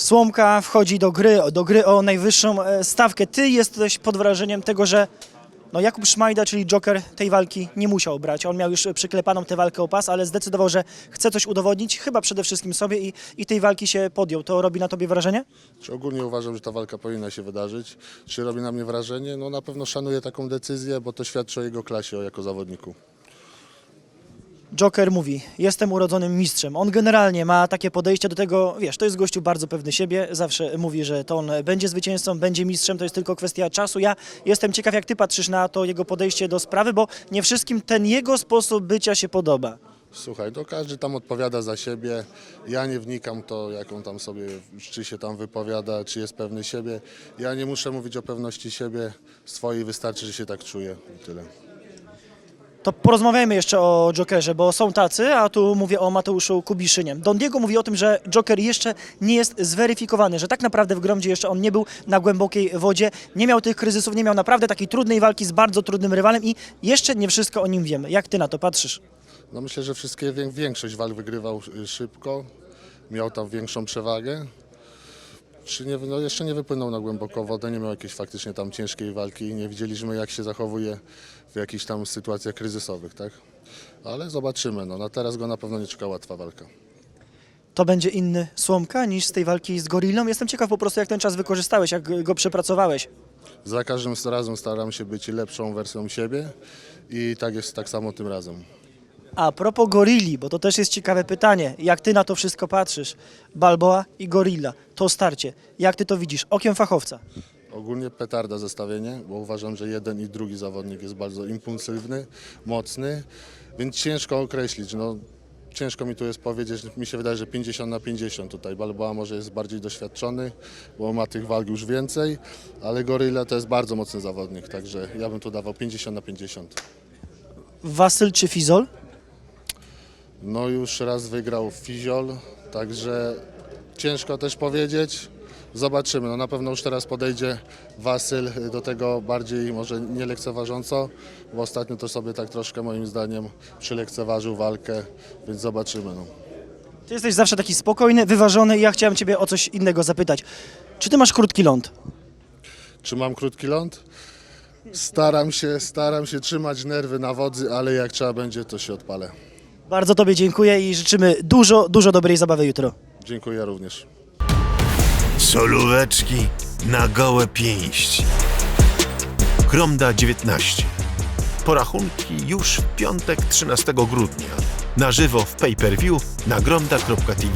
Słomka wchodzi do gry, do gry o najwyższą e, stawkę. Ty jesteś pod wrażeniem tego, że no Jakub Szmajda, czyli Joker, tej walki nie musiał brać. On miał już przyklepaną tę walkę o pas, ale zdecydował, że chce coś udowodnić, chyba przede wszystkim sobie i, i tej walki się podjął. To robi na tobie wrażenie? Czy ogólnie uważam, że ta walka powinna się wydarzyć? Czy robi na mnie wrażenie? No na pewno szanuję taką decyzję, bo to świadczy o jego klasie jako zawodniku. Joker mówi, jestem urodzonym mistrzem. On generalnie ma takie podejście do tego, wiesz, to jest gościu bardzo pewny siebie, zawsze mówi, że to on będzie zwycięzcą, będzie mistrzem, to jest tylko kwestia czasu. Ja jestem ciekaw, jak ty patrzysz na to jego podejście do sprawy, bo nie wszystkim ten jego sposób bycia się podoba. Słuchaj, to każdy tam odpowiada za siebie. Ja nie wnikam to, jak on tam sobie, czy się tam wypowiada, czy jest pewny siebie. Ja nie muszę mówić o pewności siebie swojej, wystarczy, że się tak czuję i tyle. To porozmawiajmy jeszcze o Jokerze, bo są tacy, a tu mówię o Mateuszu Kubiszynie. Don Diego mówi o tym, że Joker jeszcze nie jest zweryfikowany, że tak naprawdę w Gromdzie jeszcze on nie był na głębokiej wodzie, nie miał tych kryzysów, nie miał naprawdę takiej trudnej walki z bardzo trudnym rywalem i jeszcze nie wszystko o nim wiemy. Jak ty na to patrzysz? No myślę, że wszystkie, wię- większość walk wygrywał szybko, miał tam większą przewagę. Czy nie, no jeszcze nie wypłynął na głęboką wodę, nie miał jakiejś faktycznie tam ciężkiej walki, nie widzieliśmy jak się zachowuje w jakichś tam sytuacjach kryzysowych, tak? Ale zobaczymy, no na teraz go na pewno nie czeka łatwa walka. To będzie inny Słomka niż z tej walki z Gorillą? Jestem ciekaw po prostu, jak ten czas wykorzystałeś, jak go przepracowałeś. Za każdym razem staram się być lepszą wersją siebie i tak jest tak samo tym razem. A propos gorilli, bo to też jest ciekawe pytanie. Jak ty na to wszystko patrzysz? Balboa i gorilla, to starcie. Jak ty to widzisz? Okiem fachowca. Ogólnie petarda zestawienie, bo uważam, że jeden i drugi zawodnik jest bardzo impulsywny, mocny, więc ciężko określić. No, ciężko mi tu jest powiedzieć, mi się wydaje, że 50 na 50 tutaj. Balboa może jest bardziej doświadczony, bo ma tych walk już więcej, ale Gorilla to jest bardzo mocny zawodnik, także ja bym tu dawał 50 na 50. Wasyl czy Fizol? No już raz wygrał Fiziol, także ciężko też powiedzieć. Zobaczymy. No na pewno już teraz podejdzie Wasyl do tego bardziej może nie lekceważąco, bo ostatnio to sobie tak troszkę moim zdaniem przylekceważył walkę, więc zobaczymy. No. Ty jesteś zawsze taki spokojny, wyważony i ja chciałem ciebie o coś innego zapytać. Czy ty masz krótki ląd? Czy mam krótki ląd? Staram się, staram się trzymać nerwy na wodzy, ale jak trzeba będzie, to się odpalę. Bardzo tobie dziękuję i życzymy dużo, dużo dobrej zabawy jutro. Dziękuję również. Solóweczki na gołe pięści. Gromda 19. Porachunki już w piątek 13 grudnia. Na żywo w pay-per-view na gromda.tv.